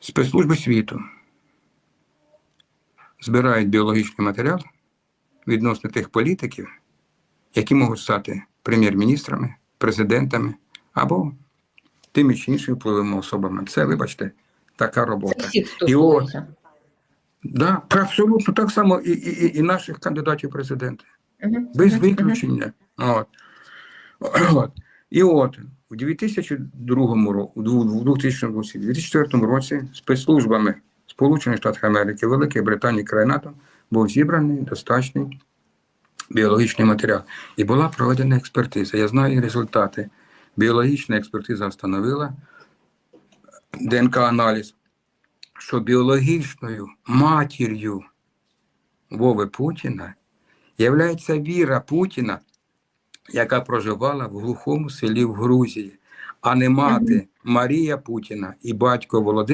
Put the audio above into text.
Спецслужби світу збирають біологічний матеріал відносно тих політиків, які можуть стати прем'єр-міністрами, президентами або тими чи іншими впливовими особами. Це, вибачте, така робота. І от, да, абсолютно так само і, і, і- і наших кандидатів в президенти. Без виключення. От. От. І от у 2002 році, у 2000 році, у 2004 році спецслужбами Сполучених Штатів Америки, Великої Британії, країн НАТО був зібраний достатній біологічний матеріал. І була проведена експертиза. Я знаю результати. Біологічна експертиза встановила ДНК-аналіз, що біологічною матір'ю Вови Путіна являється віра Путіна, яка проживала в глухому селі в Грузії, а не мати Марія Путіна і батько Володимир.